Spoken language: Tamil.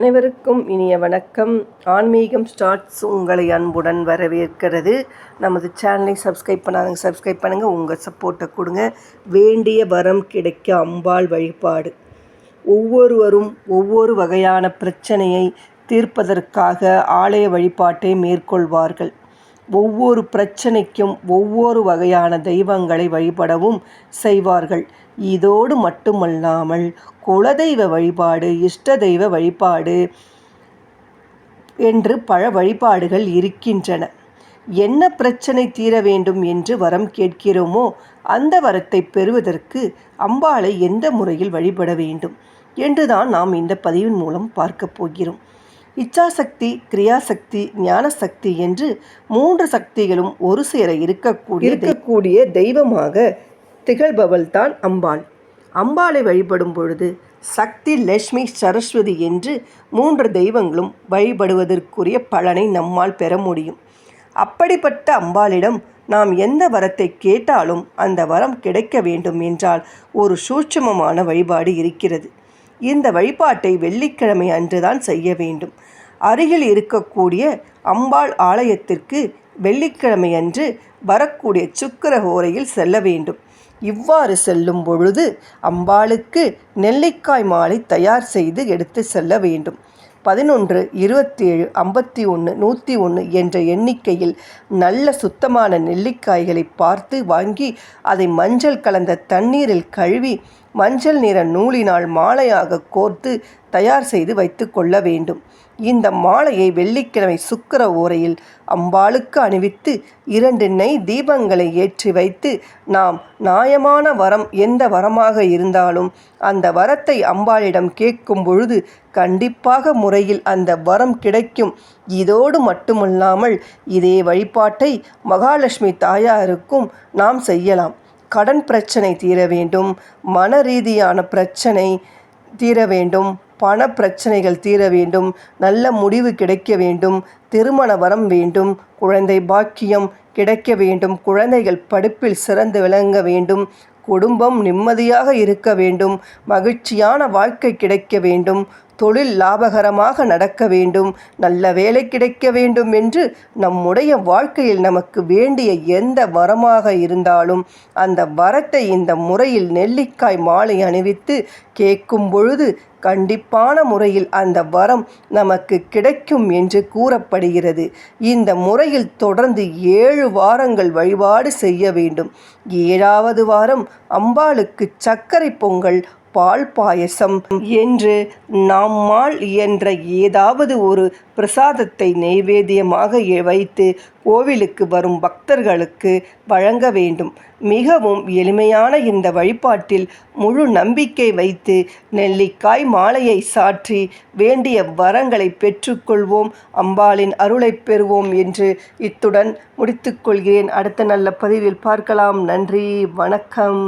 அனைவருக்கும் இனிய வணக்கம். ஆன்மீகம் ஸ்டார்ட்ஸ் உங்களை அன்புடன் வரவேற்கிறது. நமது சேனலை சப்ஸ்கிரைப் பண்ணாதங்க சப்ஸ்கிரைப் பண்ணுங்கள் உங்கள் சப்போர்ட்டை கொடுங்க. வேண்டிய வரம் கிடைக்க அம்பாள் வழிபாடு. ஒவ்வொருவரும் ஒவ்வொரு வகையான பிரச்சனையை தீர்ப்பதற்காக ஆலய வழிபாட்டை மேற்கொள்வார்கள். ஒவ்வொரு பிரச்சனைக்கும் ஒவ்வொரு வகையான தெய்வங்களை வழிபடவும் செய்வார்கள். இதோடு மட்டுமல்லாமல் குலதெய்வ வழிபாடு இஷ்ட தெய்வ வழிபாடு என்று பல வழிபாடுகள் இருக்கின்றன. என்ன பிரச்சனை தீர வேண்டும் என்று வரம் கேட்கிறோமோ அந்த வரத்தை பெறுவதற்கு அம்பாளை எந்த முறையில் வழிபட வேண்டும்? என்றுதான் நாம் இந்த பதிவின் மூலம் பார்க்க போகிறோம். இச்சாசக்தி கிரியாசக்தி ஞானசக்தி என்று மூன்று சக்திகளும் ஒரு சேர இருக்கக்கூடிய இருக்கக்கூடிய தெய்வமாக திகழ்பவள் தான் அம்பாள். அம்பாளை வழிபடும் பொழுது சக்தி லட்சுமி சரஸ்வதி என்று மூன்று தெய்வங்களும் வழிபடுவதற்குரிய பலனை நம்மால் பெற முடியும். அப்படிப்பட்ட அம்பாளிடம் நாம் எந்த வரத்தை கேட்டாலும் அந்த வரம் கிடைக்க வேண்டும் என்றால் ஒரு சூட்சமமான வழிபாடு இருக்கிறது. இந்த வழிபாட்டை வெள்ளிக்கிழமை அன்றுதான் செய்ய வேண்டும். அருகில் இருக்கக்கூடிய அம்பாள் ஆலயத்திற்கு வெள்ளிக்கிழமை அன்று வரக்கூடிய சுக்கர ஹோரையில் செல்ல வேண்டும். இவ்வாறு செல்லும் பொழுது அம்பாளுக்கு நெல்லிக்காய் மாலை தயார் செய்து எடுத்து செல்ல வேண்டும். பதினொன்று இருபத்தி ஏழு ஐம்பத்தி ஒன்று நூற்றி ஒன்று என்ற எண்ணிக்கையில் நல்ல சுத்தமான நெல்லிக்காய்களை பார்த்து வாங்கி அதை மஞ்சள் கலந்த தண்ணீரில் கழுவி மஞ்சள் நிற நூலினால் மாலையாக கோர்த்து தயார் செய்து வைத்து கொள்ள வேண்டும். இந்த மாலையை வெள்ளிக்கிழமை சுக்கர ஓரையில் அம்பாளுக்கு அணிவித்து இரண்டு நெய் தீபங்களை ஏற்றி வைத்து நாம் நியாயமான வரம் எந்த வரமாக இருந்தாலும் அந்த வரத்தை அம்பாளிடம் கேட்கும் பொழுது கண்டிப்பாக முறையில் அந்த வரம் கிடைக்கும். இதோடு மட்டுமல்லாமல் இதே வழிபாட்டை மகாலட்சுமி தாயாருக்கும் நாம் செய்யலாம். கடன் பிரச்சனை தீர வேண்டும் மன ரீதியான பிரச்சனை தீர வேண்டும் பண பிரச்சனைகள் தீர வேண்டும் நல்ல முடிவு கிடைக்க வேண்டும் திருமண வரம் வேண்டும் குழந்தை பாக்கியம் கிடைக்க வேண்டும் குழந்தைகள் படிப்பில் சிறந்து விளங்க வேண்டும் குடும்பம் நிம்மதியாக இருக்க வேண்டும் மகிழ்ச்சியான வாழ்க்கை கிடைக்க வேண்டும் தொழில் லாபகரமாக நடக்க வேண்டும் நல்ல வேலை கிடைக்க வேண்டும் என்று நம்முடைய வாழ்க்கையில் நமக்கு வேண்டிய எந்த வரமாக இருந்தாலும் அந்த வரத்தை இந்த முறையில் நெல்லிக்காய் மாலை அணிவித்து கேட்கும் பொழுது கண்டிப்பான முறையில் அந்த வரம் நமக்கு கிடைக்கும் என்று கூறப்படுகிறது. இந்த முறையில் தொடர்ந்து ஏழு வாரங்கள் வழிபாடு செய்ய வேண்டும். ஏழாவது வாரம் அம்பாளுக்கு சர்க்கரை பொங்கல் பால் பாயசம் என்று நம்மால் என்ற ஏதாவது ஒரு பிரசாதத்தை நெய்வேத்தியமாக வைத்து கோவிலுக்கு வரும் பக்தர்களுக்கு வழங்க வேண்டும். மிகவும் எளிமையான இந்த வழிபாட்டில் முழு நம்பிக்கை வைத்து நெல்லிக்காய் மாலையை சாற்றி வேண்டிய வரங்களை பெற்றுக்கொள்வோம். அம்பாளின் அருளை பெறுவோம் என்று இத்துடன் முடித்துக்கொள்கிறேன். அடுத்த நல்ல பதிவில் பார்க்கலாம். நன்றி. வணக்கம்.